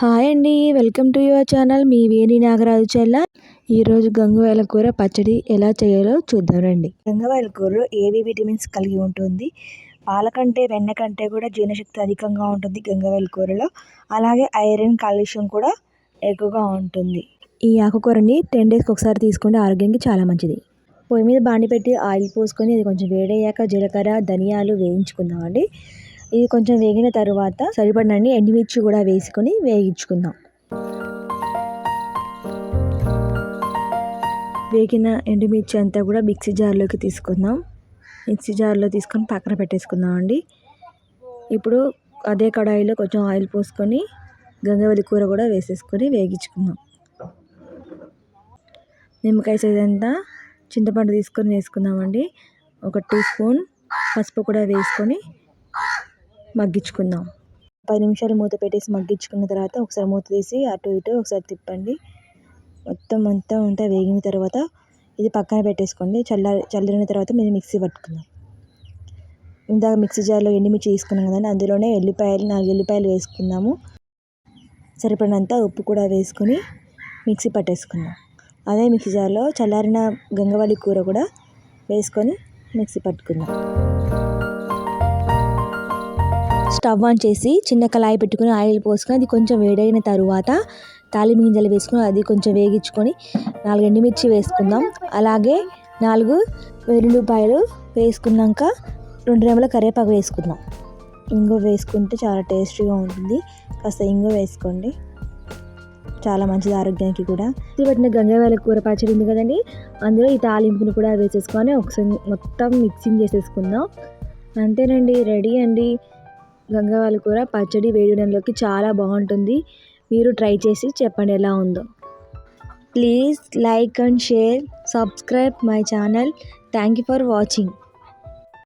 Hi అండి welcome to your channel. మీ వేణి నాగరాజు చెల్ల. ఈరోజు గంగవాయల కూర పచ్చడి ఎలా చేయాలో చూద్దాం రండి. గంగవాయల కూరలో ఏవి విటమిన్స్ కలిగి ఉంటుంది? పాల కంటే వెన్న కంటే కూడా జీర్ణశక్తి అధికంగా ఉంటుంది గంగవాయల కూరలో. అలాగే ఐరన్ కాల్షియం కూడా ఎక్కువగా ఉంటుంది. ఈ ఆకుకూరని టెన్ డేస్కి ఒకసారి తీసుకుంటే ఆరోగ్యానికి చాలా మంచిది. పొయ్యి మీద బాండి పెట్టి ఆయిల్ పోసుకొని అది కొంచెం వేడయ్యాక జీలకర్ర ధనియాలు వేయించుకుందామండి. ఇది కొంచెం వేగిన తర్వాత సరిపడినన్ని ఎండుమిర్చి కూడా వేసుకొని వేగించుకుందాం వేగిన ఎండుమిర్చి అంతా కూడా మిక్సీ జార్లోకి తీసుకుందాం. మిక్సీ జార్లో తీసుకొని పక్కన పెట్టేసుకుందాం అండి. ఇప్పుడు అదే కడాయిలో కొంచెం ఆయిల్ పోసుకొని గంగవల్లి కూర కూడా వేసేసుకొని వేగించుకుందాం. నిమ్మకాయ సైజ్ అంతా చింతపండు తీసుకొని వేసుకుందామండి ఒక టీ స్పూన్ పసుపు కూడా వేసుకొని మగ్గించుకుందాం. పది నిమిషాలు మూత పెట్టేసి మగ్గించుకున్న తర్వాత ఒకసారి మూత తీసి అటు ఇటు ఒకసారి తిప్పండి. మొత్తం అంతా అంతా వేగిన తర్వాత ఇది పక్కన పెట్టేసుకోండి. చల్ల చల్లారిన తర్వాత మీరు మిక్సీ పట్టుకుందాం. ఇందాక మిక్సీ జార్లో ఎండుమిర్చి తీసుకున్నాం కదండి అందులోనే ఎల్లిపాయలు నాలుగు ఎల్లిపాయలు వేసుకుందాము. సరిపడినంత ఉప్పు కూడా వేసుకొని మిక్సీ పట్టేసుకుందాం. అదే మిక్సీ జార్లో చల్లారిన గంగవల్లి కూర కూడా వేసుకొని మిక్సీ పట్టుకుందాం. స్టవ్ ఆన్ చేసి చిన్న కళాయి పెట్టుకుని ఆయిల్ పోసుకొని అది కొంచెం వేడైన తరువాత తాలింపు గింజలు వేసుకొని అది కొంచెం వేగించుకొని నాలుగు ఎండుమిర్చి వేసుకుందాం. అలాగే నాలుగు వెల్లుల్లిపాయలు వేసుకున్నాక రెండు రెమ్మల కరివేపాకు వేసుకుందాం. ఇంగు వేసుకుంటే చాలా టేస్టీగా ఉంటుంది. కాస్త ఇంగు వేసుకోండి. చాలా మంచిది ఆరోగ్యానికి కూడా. పెట్టిన గంగవేల కూర పచ్చడి ఉంది కదండి. అందులో ఈ తాలింపుని కూడా వేసేసుకొని ఒకసారి మొత్తం మిక్సింగ్ చేసేసుకుందాం. అంతేనండి. రెడీ అండి. గంగవాల కూర పచ్చడి వేయడంలోకి చాలా బాగుంటుంది. మీరు ట్రై చేసి చెప్పండి ఎలా ఉందో. Please like and share subscribe my channel. Thank you for watching.